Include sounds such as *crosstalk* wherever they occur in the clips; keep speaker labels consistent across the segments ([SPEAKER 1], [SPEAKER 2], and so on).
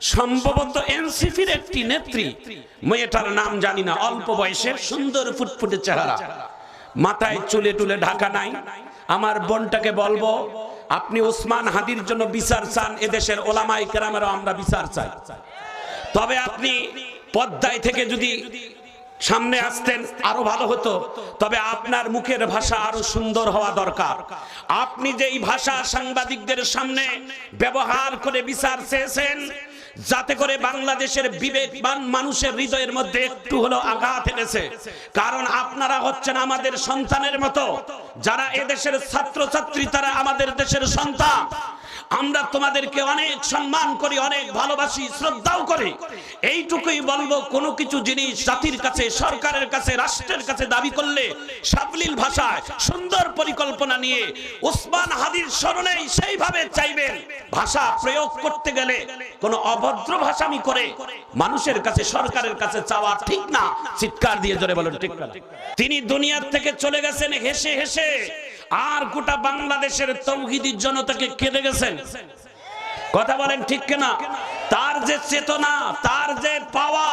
[SPEAKER 1] সম্ভবত এনসিপির একটি নেত্রী। মেয়েটার নাম জানি না, অল্প বয়সের সুন্দর ফুটফুটে চেহারা। মাথায় চুলে টুলে ঢাকা নাই। আমার বোনটাকে বলব, আপনি ওসমান হাদির জন্য বিচার চান, এদেশের ওলামাই কেরামেরও আমরা বিচার চাই। তবে আপনি পদ্মায় থেকে যদি সামনে আসতেন, আরও ভালো হতো। তবে আপনার মুখের ভাষা আরও সুন্দর হওয়া দরকার। আপনি যেই ভাষা সাংবাদিকদের সামনে ব্যবহার করে বিচার চেয়েছেন, যাতে করে বাংলাদেশের বিবেকবান মানুষের হৃদয়ের মধ্যে একটু হলো আঘাত এনেছে। কারণ আপনারা হচ্ছেন আমাদের সন্তানের মতো। যারা এদেশের ছাত্রছাত্রী, তারা আমাদের দেশের সন্তান। আমরা তোমাদেরকে অনেক সম্মান করি, অনেক ভালোবাসি, শ্রদ্ধাও করি। এইটুকুই বলব, কোনো কিছু জিনিস জাতির কাছে, সরকারের কাছে, রাষ্ট্রের কাছে দাবি করলে সাবলীল ভাষায়, সুন্দর পরিকল্পনা নিয়ে ওসমান হাদির স্মরণেই সেইভাবে চাইবেন। ভাষা প্রয়োগ করতে গেলে কোনো অভদ্র ভাষামি করে মানুষের কাছে, সরকারের কাছে চাওয়া ঠিক না। চিৎকার দিয়ে জোরে বলেন, ঠিক না। তিনি দুনিয়ার থেকে চলে গেছেন হেসে হেসে। আর গোটা বাংলাদেশের তৌহিদির জনতাকে কেঁদে গেছেন। কথা বলেন ঠিক কিনা? তার যে চেতনা, তার যে পাওয়া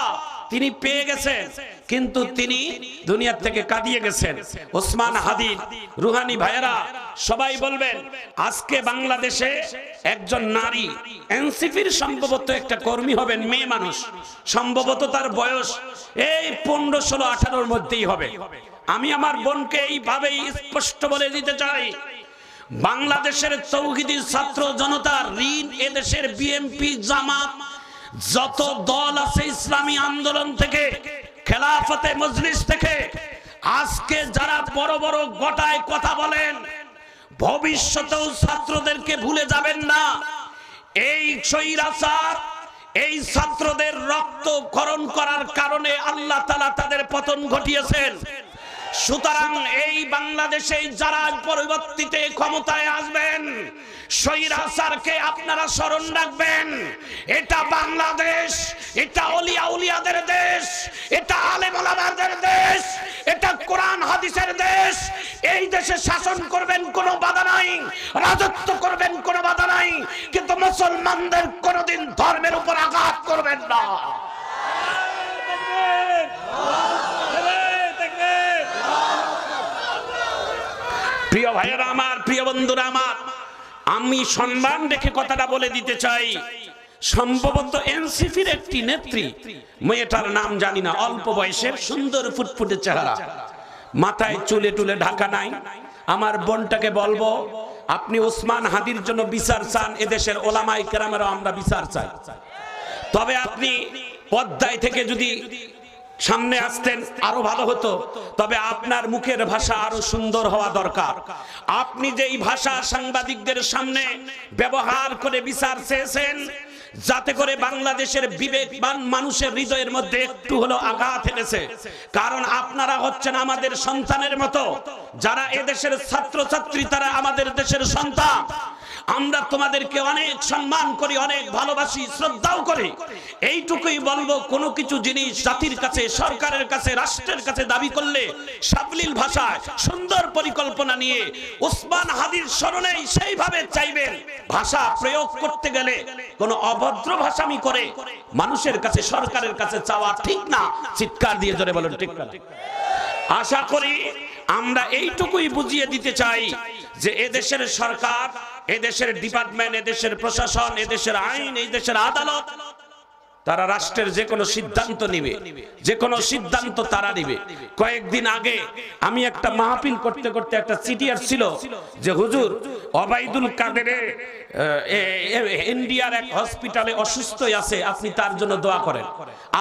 [SPEAKER 1] তিনি পেয়ে গেছেন, কিন্তু তিনি দুনিয়ার থেকে কাঁদিয়ে গেছেন। ওসমান হাদিদ, রুহানি ভাইয়েরা, সবাই বলবেন, আজকে বাংলাদেশে একজন নারী, এনসিপির সম্ভবত একটা কর্মী হবেন, মেয়ে মানুষ। সম্ভবত তার বয়স এই পনেরো, ষোলো, আঠারোর মধ্যেই হবে। আমি আমার বোনকে এইভাবেই স্পষ্ট বলে দিতে চাই, বাংলাদেশের তৌহিদি ছাত্র জনতার ঋণ এদেশের বিএমপি জামাত যত দল আছে ইসলামী আন্দোলন থেকে, খেলাফতে মজলিস থেকে, আজকে যারা বড় বড় গোটায় কথা বলেন, ভবিষ্যতেও ছাত্রদেরকে ভুলে যাবেন না। এই স্বৈরাচার, এই ছাত্রদের রক্ত করার কারণে আল্লাহ তালা তাদের পতন ঘটিয়েছেন। সুতরাং এই বাংলাদেশে যারা পরবর্তীতে ক্ষমতায় আসবেন স্বৈরাচারকে আপনারা স্মরণ রাখবেন। এটা বাংলাদেশ, এটা অলিয়া উলিয়াদের দেশ, এটা আলেমলামাদের দেশ, এটা কোরআন হাদিসের দেশ। এই দেশে শাসন করবেন কোনো বাধা নাই, রাজত্ব করবেন কোনো বাধা নাই, কিন্তু মুসলমানদের কোনোদিন ধর্মের উপর আঘাত করবেন না। প্রিয় ভাইয়েরা আমার, প্রিয় বন্ধুরা আমার, আমি সম্মান রেখে কথাটা বলে দিতে চাই। সম্ভবত এনসিপির একটি নেত্রী, মেয়েটার নাম জানি না, অল্প বয়সের সুন্দর ফুটফুটে চেহারা। মাথায় চুলে টুলে ঢাকা নাই। আমার বোনটাকে বলব, আপনি ওসমান হাদির জন্য বিচার চান, এদেশের ওলামাই কেরামেরও আমরা বিচার চাই। তবে আপনি পদ্মায় থেকে যদি সামনে আসতেন, আরও ভালো হতো। তবে আপনার মুখের ভাষা আরও সুন্দর হওয়া দরকার। আপনি যেই ভাষা সাংবাদিকদের সামনে ব্যবহার করে বিচার চেয়েছেন, যাতে করে বাংলাদেশের বিবেকবান মানুষের হৃদয়ের মধ্যে একটু হলো আঘাত এনেছে কারণ আপনারা হচ্ছেন আমাদের সন্তানের মতো। যারা এদেশের ছাত্রছাত্রী, তারা আমাদের দেশের সন্তান। আমরা তোমাদেরকে অনেক সম্মান করি, অনেক ভালোবাসি, শ্রদ্ধাও করি। এইটুকুই বলব, কোনো কিছু জিনিস জাতির কাছে, সরকারের কাছে, রাষ্ট্রের কাছে দাবি করলে সাবলীল ভাষায়, সুন্দর পরিকল্পনা নিয়ে ওসমান হাদির স্মরণেই সেইভাবে চাইবেন ভাষা প্রয়োগ করতে গেলে কোনো অভদ্র ভাষামি করে মানুষের কাছে, সরকারের কাছে চাওয়া ঠিক না। চিৎকার দিয়ে জোরে বলেন, ঠিক না। আশা করি আমরা এইটুকুই বুঝিয়ে দিতে চাই যে এদেশের সরকার এদেশের ডিপার্টমেন্ট এদেশের প্রশাসন এদেশের আইন এই দেশের আদালত তারা রাষ্ট্রের যে কোনো সিদ্ধান্ত নিবে, যে কোনো সিদ্ধান্ত তারা নিবে। কয়েকদিন আগে আমি একটা মাহফিল করতে করতে একটা চিঠি আসছিল যে, হুজুর, অবাইদুল কাদের ইন্ডিয়ার এক হসপিটালে অসুস্থ আছে, আপনি তার জন্য দোয়া করেন।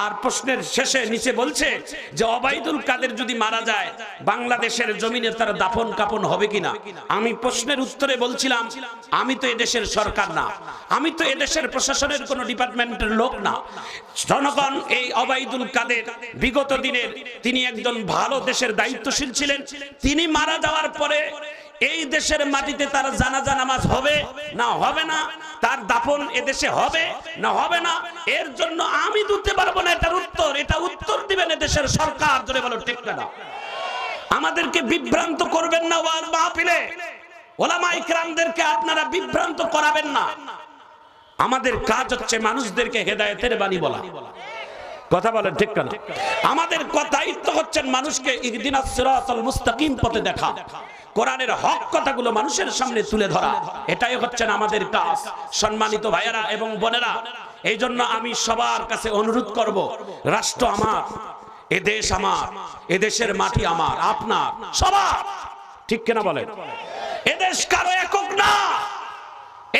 [SPEAKER 1] আর প্রশ্নের শেষে নিচে বলছে যে, অবাইদুল কাদের যদি মারা যায়, বাংলাদেশের জমিনে তার দাফন কাপন হবে কিনা? আমি প্রশ্নের উত্তরে বলছিলাম, আমি তো এদেশের সরকার না। আমি তো এদেশের প্রশাসনের কোনো ডিপার্টমেন্টের লোক না। জনগণ এই অবাইদুল কাদের বিগত দিনের তিনি একজন ভালো দেশের দায়িত্বশীল ছিলেন। তিনি মারা যাওয়ার পরে এই দেশের মাটিতে তার জানাজা নামাজ হবে না হবে না? তার দাফন এদেশে হবে না হবে না? এর জন্য আমি দিতে পারব না এটার উত্তর। এটা উত্তর দিবেন দেশের সরকার। ধরে বলো, ঠিক না? আমাদেরকে বিভ্রান্ত করবেন না ওয়াজ মাহফিলে। ওলামা ইকরামদেরকে আপনারা বিভ্রান্ত করাবেন না। আমাদের কাজ হচ্ছে মানুষদেরকে হেদায়েতের বাণী বলা। কথা বলেন ঠিক না আমাদের দায়িত্ব হচ্ছে মানুষকে মুস্তাকিম পথে দেখা। কোরআনের হক কথাগুলো মানুষের সামনে তুলে ধরা। এটাই হচ্ছেন আমাদের কাজ। সম্মানিত ভাইয়েরা এবং বোনেরা এই জন্য আমি সবার কাছে অনুরোধ করব, রাষ্ট্র আমার, এ দেশ আমার, এ দেশের মাটি আমার, আপনার, সবার। ঠিক কিনা বলেন? এদেশ কারও একক না।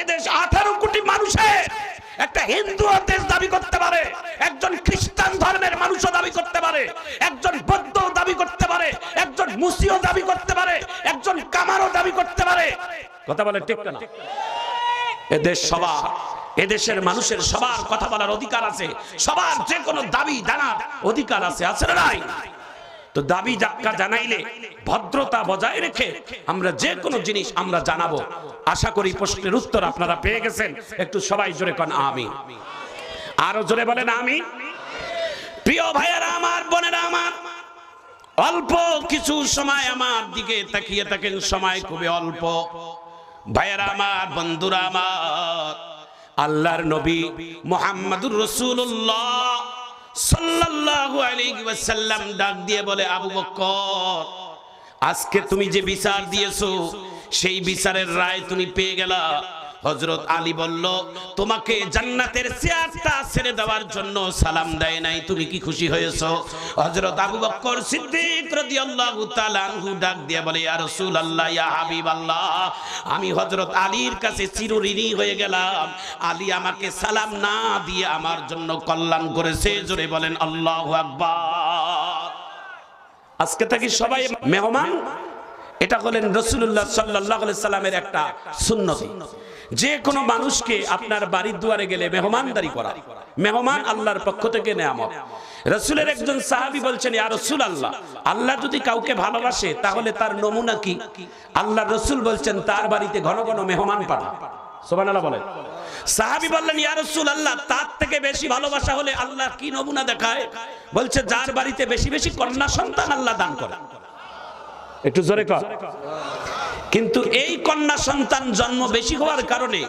[SPEAKER 1] এদেশ আঠারো কোটি মানুষের একটা হিন্দু দেশ দাবি করতে পারে, একজন খ্রিস্টান ধর্মের মানুষও দাবি করতে পারে, একজন বৌদ্ধ দাবি করতে পারে, একজন মুসিও দাবি করতে পারে, একজন কামারও দাবি করতে পারে। কথা বলে ঠিক না এদেশ সবার, এদেশের মানুষের সবার কথা বলার অধিকার আছে, সবার যে কোনো দাবি জানার অধিকার আছে আছে না নাই? তো দাবি জানাইলে ভদ্রতা বজায় রেখে আমরা যে কোনো জিনিস আমরা জানাব। আশা করি প্রশ্নের উত্তর আপনারা পেয়ে গেছেন। একটু সবাই জোরে কন আমি আরও জোরে বলেন আমি প্রিয় ভাইয়েরা, আমার বোনেরা, আমার অল্প কিছু সময় আমার দিকে তাকিয়ে থাকেন। সময় খুবই অল্প। ভাইয়েরা, আমার বন্ধুরা, আমার আল্লাহর নবী মোহাম্মদুর রসুল্লাহ সাল্লাল্লাহু আলাইহি ওয়াসাল্লাম ডাক দিয়ে বলে, আবু বকর আজকে তুমি যে বিচার দিয়েছ, সেই বিচারের রায় তুমি পেয়ে গেলা। হজরত আলী বলল, তোমাকে জান্নাতের চেয়ারটা ছেড়ে দেওয়ার জন্য সালাম দেয় নাই, তুমি কি খুশি হয়েছো? হজরত আবু বকর সিদ্দিক রাদিয়াল্লাহু তাআলা আনহু ডাক দিয়ে বলে, ইয়া রাসূলুল্লাহ, ইয়া হাবিবাল্লাহ, আমি হজরত আলীর কাছে চিরঋণী হয়ে গেলাম। আলী আমাকে সালাম না দিয়ে আমার জন্য কল্যাণ করেছে। জোরে বলেন, আল্লাহু আকবার। আজকে থাকি সবাই মেহমান? এটা হলেন রসুল্লাহ সাল্লাহ সাল্লামের একটা সুন্নতি। যে কোনো মানুষকে আপনার বাড়ির দুয়ারে গেলে মেহমানদারি করা। মেহমান আল্লাহর পক্ষ থেকে নেয়ামত। রসুলের একজন সাহাবি বলছেন, ইয়া রসুল আল্লাহ আল্লাহ যদি কাউকে ভালোবাসে, তাহলে তার নমুনা কি? আল্লাহ রসুল বলছেন, তার বাড়িতে ঘন ঘন মেহমান পাঠা আল্লাহ আল্লাহ তার থেকে বেশি ভালোবাসা হলে কি নমুনা দেখায়? যার বাড়িতে বেশি বেশি কন্যা আল্লাহ দান করে। একটু জোরে কর। কিন্তু এই কন্যা সন্তান জন্ম বেশি হওয়ার কারণে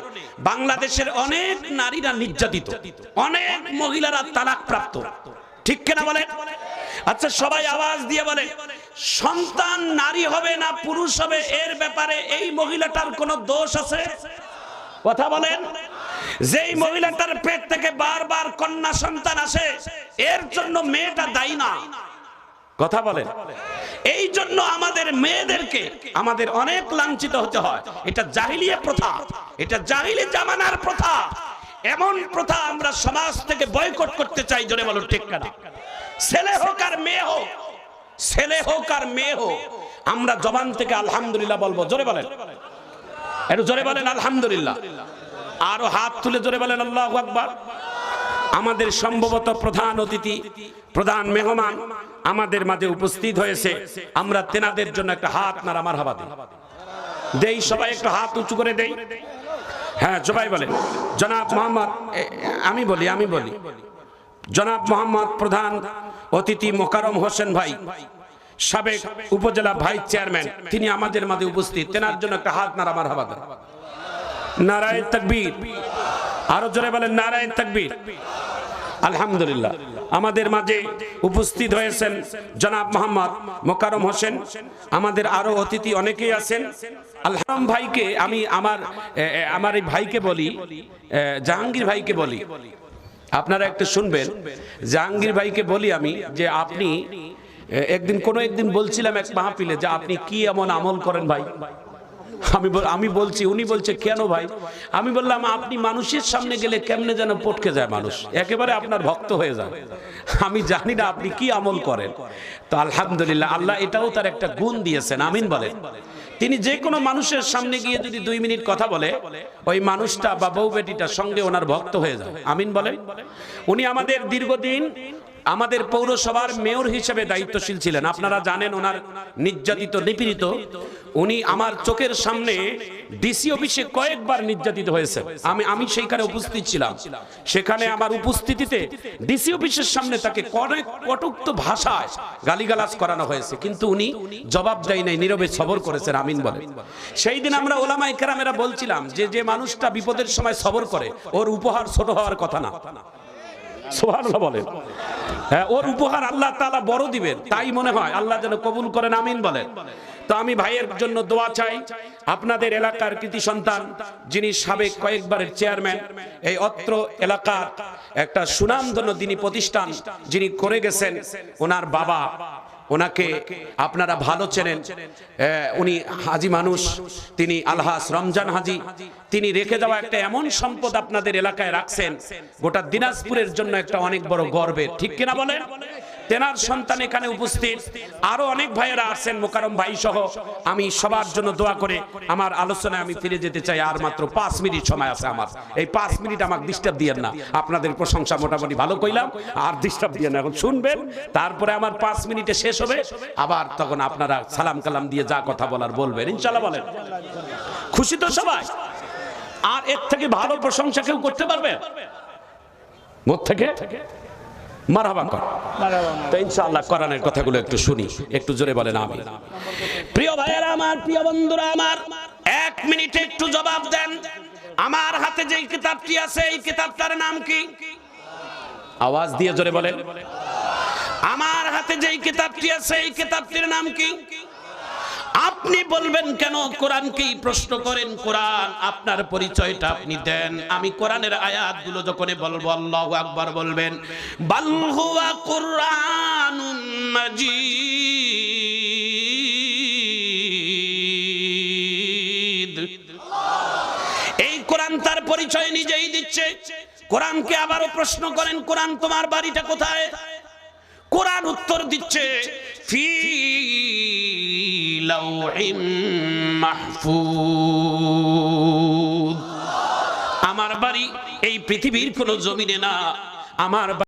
[SPEAKER 1] বাংলাদেশের অনেক নারীরা নির্যাতিত। অনেক মহিলারা তালাক প্রাপ্ত ঠিক কিনা বলে আচ্ছা সবাই আওয়াজ দিয়ে বলে, সন্তান নারী হবে না পুরুষ হবে, এর ব্যাপারে এই মহিলাটার কোনো দোষ আছে? কথা বলেন। যেই মহিলাটার পেট থেকে বারবার কন্যা সন্তান আসে, এর জন্য মেয়েটা দায়ী না। কথা বলেন। এই জন্য আমাদের মেয়েদেরকে আমাদের অনেক লাঞ্ছিত হতে হয়। এটা জাহিলিয়া প্রথা। এটা জাহিলি জামানার প্রথা। এমন প্রথা আমরা সমাজ থেকে বয়কট করতে চাই, জোরে বলো, ঠিক না? ছেলে হোক আর মেয়ে হোক, ছেলে হোক আর মেয়ে হোক, আমরা জবান থেকে আলহামদুলিল্লাহ বলব, জোরে বলেন। একটু জোরে বলেন, আলহামদুলিল্লাহ। আরও হাত তুলে জোরে বলেন, আল্লাহ আকবার। আমাদের সম্ভবত প্রধান অতিথি, প্রধান মেহমান আমাদের মাঝে উপস্থিত হয়েছে। আমরা তেনাদের জন্য একটা হাত নাড়া আমার হাবা দিই সবাই একটু হাত উঁচু করে দেই। হ্যাঁ সবাই বলে জনাব মোহাম্মদ আমি বলি আমি বলি। জনাব মোহাম্মদ প্রধান অতিথি মোকারম হোসেন ভাই, সাবেক উপজেলা ভাইস চেয়ারম্যান, তিনি আমাদের মাঝে উপস্থিত। তেনার জন্য একটা হাত নাড়া আমার হাবা দেন। নারায়ণ তকবীর। আরও জোরে বলেন, নারায়ণ তকবীর। আলহামদুলিল্লাহ। আমাদের মাঝে উপস্থিত হয়েছেন জনাব মোহাম্মদ মোকারম হোসেন। আমাদের আরও অতিথি অনেকেই আছেন। আলহাম ভাইকে আমি আমার আমার এই ভাইকে বলি জাহাঙ্গীর ভাইকে বলি। আপনারা একটু শুনবেন। জাহাঙ্গীর ভাইকে বলি আমি যে আপনি একদিন কোনো একদিন বলছিলাম এক মাহফিলে যে আপনি কি এমন আমল করেন ভাই? আমি আমি বলছি, উনি বলছে, কেন ভাই? আমি বললাম, আপনি মানুষের সামনে গেলে কেমনে যেন পটকে যায় মানুষ? একেবারে আপনার ভক্ত হয়ে যায় আমি জানি না আপনি কি আমল করেন। তো আলহামদুলিল্লাহ, আল্লাহ এটাও তার একটা গুণ দিয়েছেন, আমিন বলেন তিনি যে কোনো মানুষের সামনে গিয়ে যদি দুই মিনিট কথা বলে, ওই মানুষটা বা বউ বেটিটা সঙ্গে ওনার ভক্ত হয়ে যায়। আমিন বলেন উনি আমাদের দীর্ঘদিন আমাদের পৌরসভার মেয়র হিসেবে দায়িত্বশীল ছিলেন। আপনারা জানেন ওনার নির্যাতিত, নিপীড়িত। উনি আমার চোখের সামনে ডিসি অফিসে কয়েকবার নির্যাতিত হয়েছে আমি আমি সেইখানে উপস্থিত ছিলাম। সেখানে আমার উপস্থিতিতে ডিসি অফিসের সামনে তাকে অনেক কটুক্ত ভাষায় গালিগালাজ করানো হয়েছে। কিন্তু উনি জবাব দেয় নাই, নীরবে সবর করেছেন, আমিন বলে। সেই দিন আমরা ওলামাই কেরামেরা বলছিলাম যে যে মানুষটা বিপদের সময় সবর করে, ওর উপহার ছোট হওয়ার কথা না। *laughs* সুবহানাল্লাহ বলেন। হ্যাঁ ওর উপহার আল্লাহ তালা বড় দিবেন, তাই মনে হয়। আল্লাহ যেন কবুল করেন, আমিন বলেন। তো আমি ভাইয়ের জন্য দোয়া চাই। আপনাদের এলাকার কৃতি সন্তান, যিনি সাবেক কয়েকবারের চেয়ারম্যান, এই অত্র এলাকার একটা সুনামধন্য তিনি প্রতিষ্ঠান যিনি করে গেছেন, ওনার বাবা। ওনাকে আপনারা ভালো চেনেন। উনি হাজি মানুষ, তিনি আলহাস রমজান হাজি। তিনি রেখে যাওয়া একটা এমন সম্পদ আপনাদের এলাকায় রাখছেন, গোটা দিনাজপুরের জন্য একটা অনেক বড় গর্বের। ঠিক কিনা বলেন? তেনার সন্তান এখানে উপস্থিত। আরও অনেক ভাইয়েরা আছেন, মোকারম ভাই সহ। আমি সবার জন্য দোয়া করে আমার আলোচনায় আমি ফিরে যেতে চাই, আর মাত্র পাঁচ মিনিট সময় আছে আমার। এই পাঁচ মিনিট আমাকে ডিস্টার্ব দিয়েন না। আপনাদের প্রশংসা মোটামুটি ভালো কইলাম, আর ডিস্টার্ব দিয়েন না। এখন শুনবেন, তারপরে আমার পাঁচ মিনিটে শেষ হবে। আবার তখন আপনারা সালাম কালাম দিয়ে যা কথা বলার বলবেন। ইনশাল্লাহ বলেন। খুশি তো সবাই। আর এর থেকে ভালো প্রশংসা কেউ করতে পারবে? থেকে? মারহাবা কর। তো ইনশাআল্লাহ কোরআনের কথাগুলো একটু শুনি, একটু জোরে বলেন আমি প্রিয় ভাইয়েরা আমার, প্রিয় বন্ধুরা আমার, এক মিনিটে একটু জবাব দেন। আমার হাতে যে কিতাবটি আছে, এই কিতাবটার নাম কি? আওয়াজ দিয়ে জোরে বলেন। আমার হাতে যেই কিতাবটি আছে, এই কিতাবটির নাম কি? আপনি বলবেন কেন কোরআনকেই প্রশ্ন করেন? কোরআন, আপনার পরিচয়টা আপনি দেন। আমি কোরআনের আয়াতগুলো যখন বলব, আল্লাহু আকবার বলবেন, বাল হুয়া এই কোরআন তার পরিচয় নিজেই দিচ্ছে। কোরআনকে আবারও প্রশ্ন করেন, কোরআন তোমার বাড়িটা কোথায়? কোরআন উত্তর দিচ্ছে, ফি লাউহিম মাহফুজ। আমার বাড়ি এই পৃথিবীর কোনো জমিনে না আমার